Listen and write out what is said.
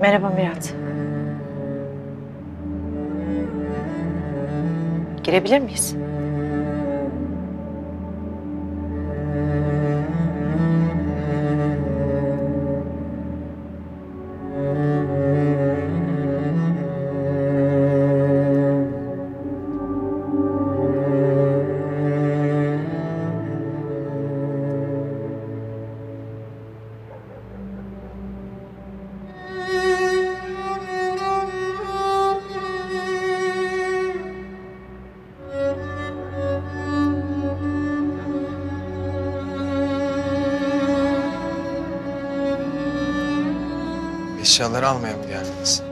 Merhaba Mirat. Girebilir miyiz? Eşyaları almaya mı geldiniz?